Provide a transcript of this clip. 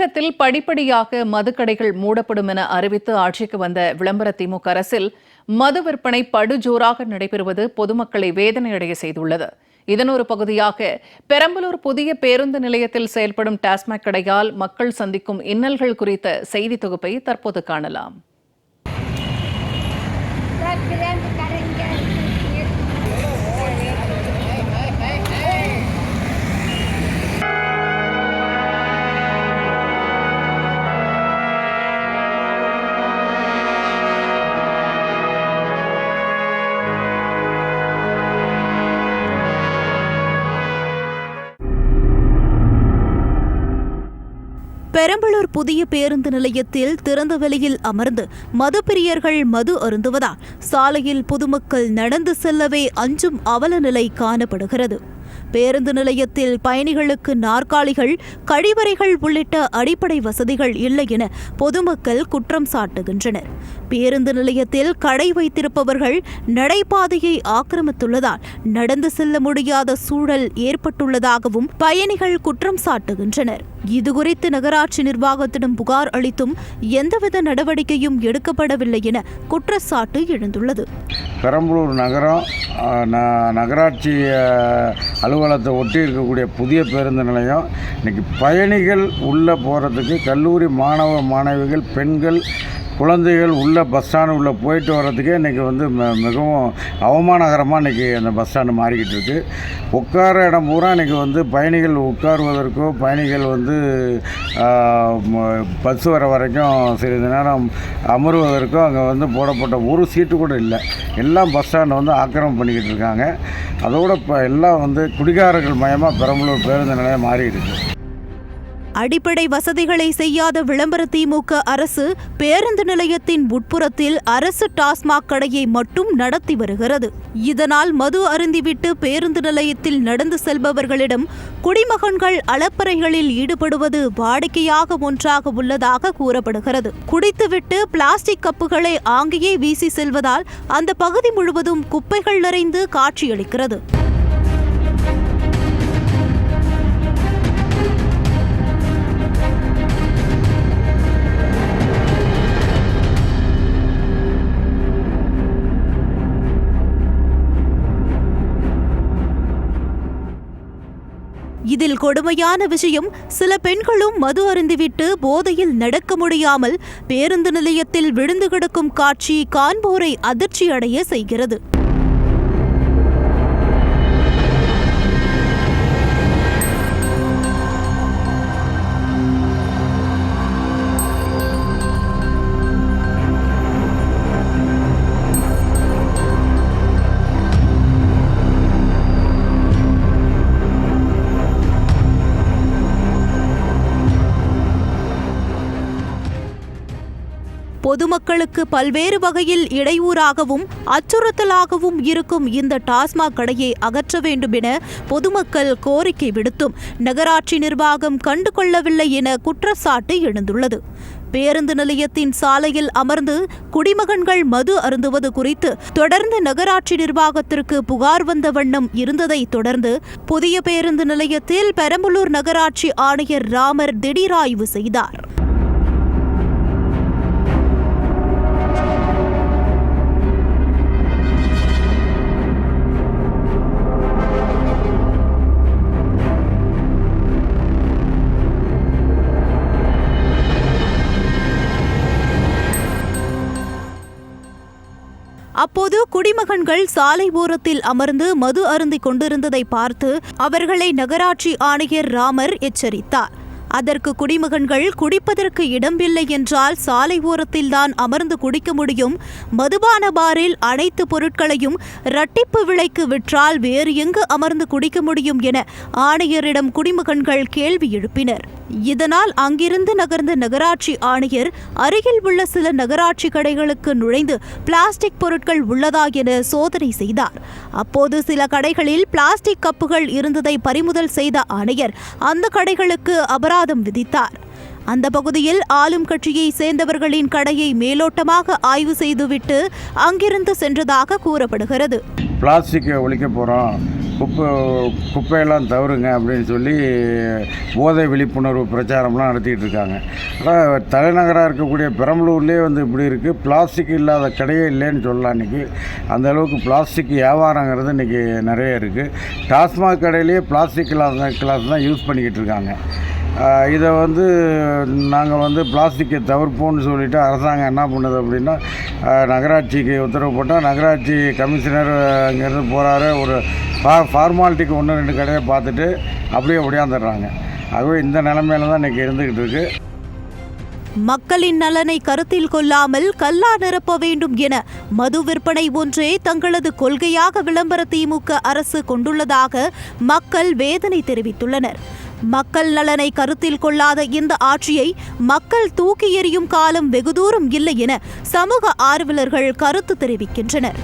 தமிழகத்தில் படிப்படியாக மதுக்கடைகள் மூடப்படும் என அறிவித்து ஆட்சிக்கு வந்த விளம்பர திமுக அரசில் மது விற்பனை படுஜோராக நடைபெறுவது பொதுமக்களை வேதனையடைய செய்துள்ளது. இதன் ஒரு பகுதியாக பெரம்பலூர் புதிய பேருந்து நிலையத்தில் செயல்படும் டாஸ்மாக் கடையால் மக்கள் சந்திக்கும் இன்னல்கள் குறித்த செய்தி தொகுப்பை தற்போது காணலாம். பெரம்பலூர் புதிய பேருந்து நிலையத்தில் திறந்த வெளியில் அமர்ந்து மதுப்பிரியர்கள் மது அருந்துவதால் சாலையில் பொதுமக்கள் நடந்து செல்லவே அஞ்சும் அவல நிலை காணப்படுகிறது. பேருந்து நிலையத்தில் பயணிகளுக்கு நாற்காலிகள் கழிவறைகள் உள்ளிட்ட அடிப்படை வசதிகள் இல்லை என பொதுமக்கள் குற்றம் சாட்டுகின்றனர். பேருந்து நிலையத்தில் கடை வைத்திருப்பவர்கள் நடைபாதையை ஆக்கிரமித்துள்ளதால் நடந்து செல்ல முடியாத சூழல் ஏற்பட்டுள்ளதாகவும் பயணிகள் குற்றம் சாட்டுகின்றனர். இதுகுறித்து நகராட்சி நிர்வாகத்திடம் புகார் அளித்தும் எந்தவித நடவடிக்கையும் எடுக்கப்படவில்லை என குற்றச்சாட்டு எழுந்துள்ளது. பெரம்பலூர் நகரம் நகராட்சி அலுவலகத்தை ஒட்டி இருக்கக்கூடிய புதிய பேருந்து நிலையம். இன்னைக்கு பயணிகள் உள்ளே போகிறதுக்கு கல்லூரி மாணவ மாணவிகள் பெண்கள் குழந்தைகள் உள்ள பஸ் ஸ்டாண்டு உள்ளே போயிட்டு வர்றதுக்கே இன்றைக்கி வந்து ம- மிகவும் அவமானகரமாக இன்றைக்கி அந்த பஸ் ஸ்டாண்டு மாறிக்கிட்டு இருக்குது உட்கார இடம் பூரா இன்றைக்கி வந்து பயணிகள் உட்காருவதற்கோ பயணிகள் வந்து பஸ் வர வரைக்கும் சிறிது நேரம் அமருவதற்கோ அங்கே வந்து போடப்பட்ட ஒரு சீட்டு கூட இல்லை. எல்லாம் பஸ் ஸ்டாண்டை வந்து ஆக்கிரமம் பண்ணிக்கிட்டு இருக்காங்க. அதோட இப்போ எல்லாம் வந்து குடிகாரர்கள் மயமாக பெரம்பலூர் பேருந்து நிலையம் மாறி இருக்குது அடிப்படை வசதிகளை செய்யாத விளம்பர திமுக அரசு பேருந்து நிலையத்தின் உட்புறத்தில் அரசு டாஸ்மாக் கடையை மட்டும் நடத்தி வருகிறது. இதனால் மது அருந்திவிட்டு பேருந்து நிலையத்தில் நடந்து செல்பவர்களிடம் குடிமகன்கள் அளப்பறைகளில் ஈடுபடுவது வாடிக்கையாக ஒன்றாக உள்ளதாக கூறப்படுகிறது. குடித்துவிட்டு பிளாஸ்டிக் கப்புகளை ஆங்கேயே வீசி செல்வதால் அந்த பகுதி முழுவதும் குப்பைகள் நிறைந்து காட்சியளிக்கிறது. இதில் கொடுமையான விஷயம் சில பெண்களும் மது அருந்திவிட்டு போதையில் நடக்க முடியாமல் பேருந்து நிலையத்தில் விழுந்து கிடக்கும் காட்சி காண்போரை அதிர்ச்சியடைய செய்கிறது. பொதுமக்களுக்கு பல்வேறு வகையில் இடையூறாகவும் அச்சுறுத்தலாகவும் இருக்கும் இந்த டாஸ்மாக் கடையை அகற்ற வேண்டும் என பொதுமக்கள் கோரிக்கை விடுத்தும் நகராட்சி நிர்வாகம் கண்டுகொள்ளவில்லை என குற்றச்சாட்டு எழுந்துள்ளது. பேருந்து நிலையத்தின் சாலையில் அமர்ந்து குடிமகன்கள் மது அருந்துவது குறித்து தொடர்ந்து நகராட்சி நிர்வாகத்திற்கு புகார் வந்த வண்ணம் இருந்ததை தொடர்ந்து புதிய பேருந்து நிலையத்தில் பெரம்பலூர் நகராட்சி ஆணையர் ராமர் திடீர் ஆய்வு செய்தார். அப்போது குடிமகன்கள் சாலை ஓரத்தில் அமர்ந்து மது அருந்திக் கொண்டிருந்ததை பார்த்து அவர்களை நகராட்சி ஆணையர் ராமர் எச்சரித்தார். அதற்கு குடிமகன்கள் குடிப்பதற்கு இடமில்லை என்றால் சாலை ஓரத்தில்தான் அமர்ந்து குடிக்க முடியும். மதுபான பாரில் அனைத்து பொருட்களையும் இரட்டிப்பு விலைக்கு விற்றால் வேறு எங்கு அமர்ந்து குடிக்க முடியும் என ஆணையரிடம் குடிமகன்கள் கேள்வி எழுப்பினர். இதனால் அங்கிருந்து நகர்ந்த நகராட்சி ஆணையர் அருகில் உள்ள சில நகராட்சி கடைகளுக்கு நுழைந்து பிளாஸ்டிக் பொருட்கள் உள்ளதா என சோதனை செய்தார். அப்போது சில கடைகளில் பிளாஸ்டிக் கப்புகள் இருந்ததை பறிமுதல் செய்த ஆணையர் அந்த கடைகளுக்கு அபராதம் விதித்தார். அந்த பகுதியில் ஆளும் கட்சியை சேர்ந்தவர்களின் கடையை மேலோட்டமாக ஆய்வு செய்துவிட்டு அங்கிருந்து சென்றதாக கூறப்படுகிறது. பிளாஸ்டிக்கை ஒழிக்க போகிறோம் குப்பை குப்பையெல்லாம் தவறுங்க அப்படின்னு சொல்லி போதை விழிப்புணர்வு பிரச்சாரம்லாம் நடத்திக்கிட்டு இருக்காங்க. ஆனால் தலைநகராக இருக்கக்கூடிய பெரம்பலூர்லேயே வந்து இப்படி இருக்குது பிளாஸ்டிக் இல்லாத கடையே இல்லைன்னு சொல்லலாம் இன்றைக்கி அந்த அளவுக்கு பிளாஸ்டிக் வியாபாரங்கிறது இன்றைக்கி நிறைய இருக்குது டாஸ்மாக் கடையிலேயே பிளாஸ்டிக் கிளாஸ் கிளாஸ் தான் யூஸ் பண்ணிக்கிட்டு இருக்காங்க. இதை வந்து நாங்கள் வந்து பிளாஸ்டிக்கை தவிர்ப்போம்னு சொல்லிட்டு அரசாங்கம் என்ன பண்ணுது அப்படின்னா நகராட்சிக்கு உத்தரவு போட்டால் நகராட்சி கமிஷனர் அங்கேருந்து போகிறாரு ஒரு ஃபா ஃபார்மாலிட்டிக்கு ஒன்று ரெண்டு கடையை பார்த்துட்டு அப்படியே ஒடியாந்துடுறாங்க. அதுவே இந்த நிலமையில தான் இன்றைக்கி இருந்துக்கிட்டு இருக்குது மக்களின் நலனை கருத்தில் கொள்ளாமல் கல்லா நிரப்ப வேண்டும் என மது விற்பனை ஒன்றே தங்களது கொள்கையாக விளம்பர திமுக அரசு கொண்டுள்ளதாக மக்கள் வேதனை தெரிவித்துள்ளனர். மக்கள் நலனை கருத்தில் கொள்ளாத இந்த ஆட்சியை மக்கள் தூக்கி எறியும் காலம் வெகுதூரம் இல்லை என சமூக ஆர்வலர்கள் கருத்து தெரிவிக்கின்றனர்.